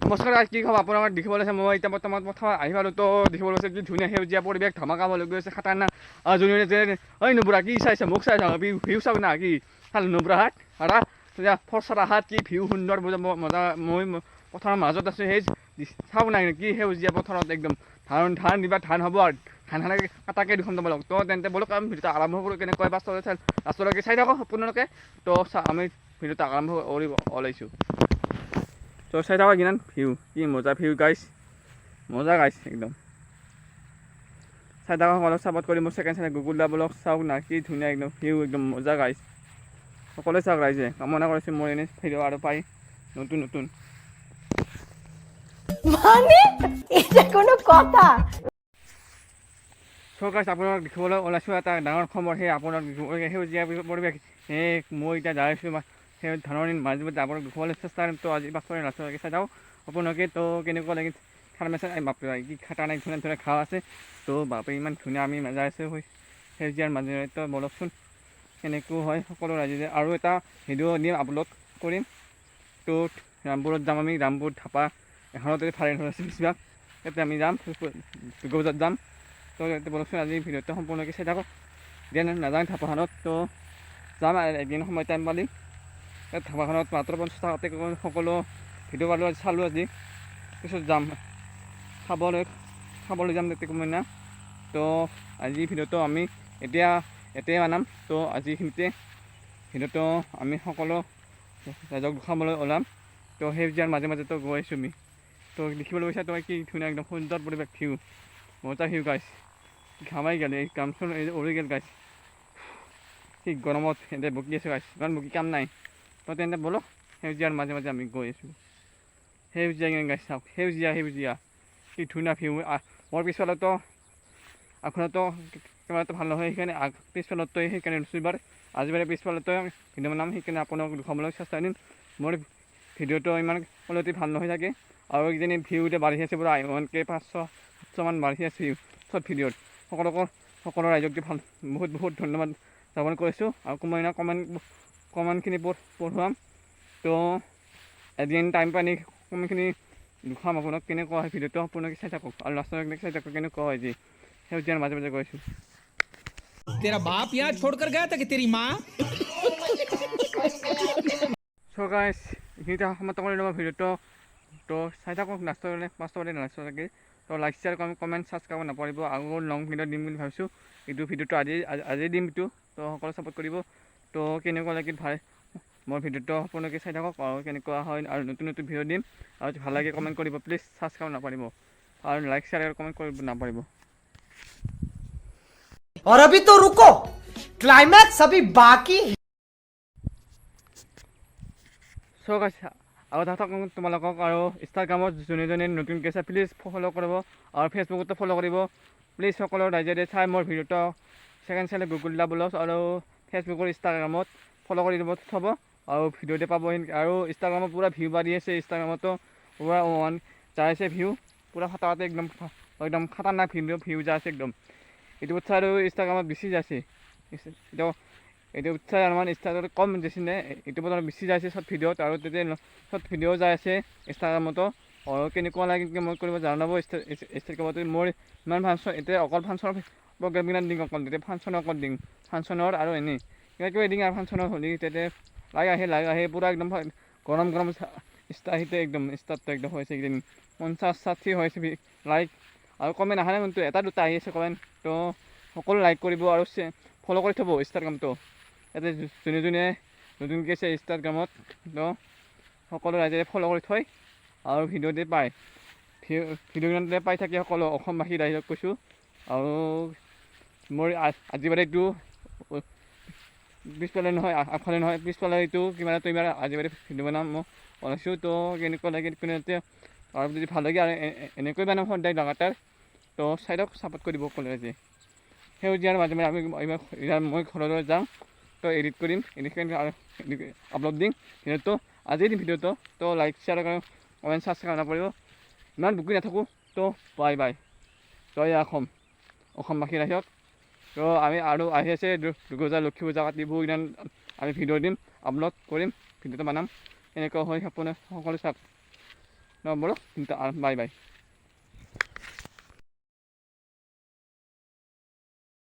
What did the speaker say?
নমস্কাৰ কি খবৰ আপোনালোক দেখিবলৈ আছে মই এতিয়া বৰ্তমান প্ৰথম আহি পালোঁ। তো দেখিবলৈ আছে কি ধুনীয়া সেউজীয়া পৰিৱেশ, ধমাকা হ'বলৈ গৈ আছে আৰু যোনে যে ঐ নুবুঢ়া, কি চাইছে? মোক চাইছে? ভিউ চাব না, কি? চাল নুবুঢ়া হাত আৰু, তেতিয়া ফৰচৰা হাত কি ভিউ সুন্দৰ মজা, মই পথাৰৰ মাজত আছোঁ, সেই চাব নাই, কি সেউজীয়া পথাৰত একদম। ধান ধান দিবা, ধান হ'ব আৰু, ধান ধানকে কাটাকে দেখোন তোমালোক তো তেন্তে বলক আমি ভিডিঅ'টো আৰম্ভ কৰোঁ কেনেকৈ চাই, লাষ্টলৈকে চাই থাকক আপোনালোকে। তো আমি ভিডিঅ'টো আৰম্ভ কৰিব ওলাইছোঁ। তো চাই থাকা কিমান ভিউ কি মজা ভিউ গাইছ মজা গাইছ একদম। চাই অলপ চাপৰ্ট কৰি মোৰ ছেকেণ্ড চাই গুগুল দা ব্লগ চাওক না কি ধুনীয়া একদম ভিউ একদম মজা গাইছ সকলোৱে চাওক ৰাইজে কামনা কৰিছোঁ মোৰ এনে ভিডিঅ' আৰু পাই নতুন নতুন। মানে? চ' গাইছ আপোনাক দেখিবলৈ ওলাইছোঁ এটা ডাঙৰ খবৰ সেই আপোনাক সেউজীয়া পৰিৱেশ সেই মই এতিয়া যাই সেই ধানৰ মাজে মাজে আপোনাক দেখিবলৈ চেষ্টা কৰিম তো আজি বাস্তৱে লাষ্টলৈকে চাই যাওঁ। আপোনালোকে তো কেনেকুৱা লাগি ফাৰ্মাচী বাপৰে কি খাটা নাই ধুনীয়া ধুনীয়া ঘাঁহ আছে। তো বাপৰে, ইমান ধুনীয়া আমি যাই আছোঁ সেই সেউজীয়াৰ মাজেৰে, তো বলকচোন কেনেকুৱা হয় সকলো ৰাইজে আৰু এটা ভিডিঅ' দিম, আপলোড কৰিম। তো ৰামপুৰত যাম আমি, ৰামপুৰ ধাপা এখনতে হৈ আছে, বেছিভাগ। তাতে আমি যাম গৌজাত যাম। তো বলকচোন আজি ভিডিঅ'টো সম্পূৰ্ণকৈ চাই থাকক। দিয়া নাযাওঁ ধাবাখনত তো যাম, এদিন সময় টাইম পালি। এই ধাবাখনত মাত্ৰ পঞ্চাছ টকাতে সকলো ভিডিঅ' পালোঁ আজি চালোঁ আজি। পিছত যাম। খাবলৈ খাবলৈ যাম তাতে কমইনা তো, আজি ভিডিঅ'টো আমি এতিয়া এতিয়াই বনাম। তো আজিখিনিতে ভিডিঅ'টো আমি সকলো ৰাইজক দেখাবলৈ ওলাম। তো সেউজীয়াৰ মাজে মাজেতো গৈ আছোঁ আমি। তো, দেখিবলৈ গৈছা তো, কি ধুনীয়া একদম সুন্দৰ পৰিৱেশ ভিউ মজা ভিউ গাইছ ঘামাই গেল, এই কাম চোন এই যে উৰি গেল গাইছ কি গৰমত এতে বকি আছোঁ গাইছ ইমান বকি কাম নাই। তো তেন্তে বলক সেউজীয়াৰ মাজে মাজে আমি গৈ আছোঁ। সেউজীয়া কেনে গাইছ চাওক, সেউজীয়া সেউজীয়া। কি ধুনীয়া ভিউ মোৰ পিছফালেতো, আগফালেতো কেমেৰাটো ভালো নহয়, সেইকাৰণে আগ পিছফালতো সেইকাৰণে লৈছোঁ এবাৰ আজি পিছফালতো ভিডিঅ' বনাম, সেইকাৰণে আপোনাক দেখাবলৈ চেষ্টা কৰিম। মোৰ ভিডিঅ'টো ইমান কোৱালিটি ভালো নহয় থাকে আৰু কিজানি ভিউ এতিয়া বাঢ়ি আছে পূৰা ওৱানকে পাঁচশো, সাতশমান বাঢ়ি আছে চব ভিডিঅ'ত সকলোকৰ সকলো ৰাইজক ভালো, বহুত বহুত ধন্যবাদ জ্ঞাপন কৰিছোঁ। আৰু কোনোবাই কমেণ্ট অকণমানখিনি পঢ়ুৱাম। তো এদিন টাইম পানী অকণমানখিনি দেখুৱাম আপোনাক কেনেকুৱা হয় ভিডিঅ'টো আপোনালোকে চাই থাকক। আৰু লাষ্টলৈকে চাই থাকক কেনেকুৱা হয় যি। সেউজীয়াৰ মাজে মাজে গৈছোঁ তেৰা বাপ ইয়াত ছোড় কৰ গয়া তা তেৰি মা সো গাইস এইখিনিতে সমাপ্ত কৰি ল'ব ভিডিঅ'টো তো চাই থাকক লাষ্টলৈ পাঁচটালৈ লাষ্টলৈকে তো like share comment comment subscribe নাপাৰিব আৰু লং ভিডিঅ' দিম বুলি ভাবিছোঁ। এইটো ভিডিঅ'টো আজি আজি দিম এইটো তো সকলোৱে ছাপোৰ্ট কৰিব। তো কেনেকুৱা লাগিল ভাল মোৰ ভিডিঅ'টো আপোনালোকে চাই থাকক আৰু কেনেকুৱা হয় আৰু নতুন নতুন ভিডিঅ' দিম আৰু যদি ভাল লাগে কমেণ্ট কৰিব প্লিজ ছাবস্ক্ৰাইব নাপাহৰিব আৰু লাইক শ্বেয়াৰ আৰু কমেণ্ট কৰিব নাপাহৰিব और अभी तो रुको क्लाइमैक्स अभी बाकी है চ' গাইছ আৰু এটা কথা কওঁ তোমালোকক আৰু ইনষ্টাগ্ৰামত যোনে যোনে নতুনকৈ আছে প্লিজ ফ'ল' কৰিব আৰু ফেচবুকতো ফ'ল' কৰিব প্লিজ সকলো ৰাইজে চাই মোৰ ভিডিঅ'টো ছেকেণ্ড চাইলে গুগল দা ব্লগ আৰু ফেচবুকৰ ইনষ্টাগ্ৰামত ফ'ল' কৰি দিব থ'ব আৰু ভিডিঅ'তে পাব আৰু ইনষ্টাগ্ৰামত পূৰা ভিউ বাঢ়ি আছে ইনষ্টাগ্ৰামতো পূৰা ওৱান যাই আছে ভিউ পূৰা ফাটাতে একদম একদম খাতাৰনাক ভিডিঅ' ভিউ যাই আছে একদম এইটো উৎসাহ আৰু ইনষ্টাগ্ৰামত বেছি যাইছে এইটো এইটো উৎসাহ অলপমান ইনষ্টাগ্ৰামত কম দিছে নে এইটো বৰ্তমান বেছি যাইছে চব ভিডিঅ'ত আৰু তেতিয়া চব ভিডিঅ' যাই আছে ইনষ্টাগ্ৰামতো আৰু কেনেকুৱা লাগে কি মই কৰিব জনাব ইনষ্টাগ্ৰামত মোৰ ইমান ফাংচন এতিয়া অকল ফাংচনৰ প্ৰগ্ৰেম কিমান দিম অকল তেতিয়া ফাংচনৰ অকল দিম ফাংচনৰ আৰু এনেই কিবা কিবা এদিন আৰু ফাংচনৰ হ'লি তেতিয়া লাগ আহে লাগ আহে পূৰা একদম গৰম গৰম ষ্টাহিতে একদম ষ্টাৰ্টটো একদম হৈছে এইকেইদিন পঞ্চাছ ষাঠি হৈছে লাইক আৰু কমেণ্ট আহা কিন্তু এটা দুটা আহি আছে কমেণ্ট তো সকলো লাইক কৰিব আৰু ফ'ল' কৰি থ'ব ইনষ্টাগ্ৰামটো ইয়াতে যোনে যোনে নতুনকৈ আছে ইনষ্টাগ্ৰামত তো সকলো ৰাইজে ফ'ল' কৰি থয় আৰু ভিডিঅ'তে পায় ভিডিঅ'তে পাই থাকে সকলো অসমবাসী ৰাইজক কৈছোঁ আৰু মোৰ আ- আজি বাৰে এইটো পিছফালে নহয় আগফালে নহয়, পিছফালে এইটো কিমান এটা ইমান আজি বাৰে ভিডিঅ' বনাম মই ওলাইছোঁ তো কেনেকুৱা লাগে কোনোতে আৰু যদি ভালো লাগে, আৰু এনেকৈ বনাম সদায় লগাতাৰ, তো চাইডক ছাপোৰ্ট কৰিব সকলো ৰাইজে সেউজীয়াৰ মাজে মাজে আমি এইবাৰ মই ঘৰলৈ যাওঁ তো এডিট কৰিম এডিট কৰি আৰু আপলোড দিম। ভিডিঅ'টো আজিয়ে দিম ভিডিঅ'টো, তো লাইক শ্বেয়াৰ আৰু কমেণ্ট ছাবস্ক্ৰাইব নকৰিব। ইমান বুকি নাথাকোঁ, তো বাই বাই জয় অসম অসমবাসী ৰাইজক তো আমি আৰু আহি আছে দুৰ্গা লক্ষী পূজা কাতিবোৰ ইমান আমি ভিডিঅ' দিম আপলোড কৰিম ভিডিঅ'টো বনাম এনেকুৱা হৈ আপোনাৰ সকলো চাওক। ন, বলো বাই বাই।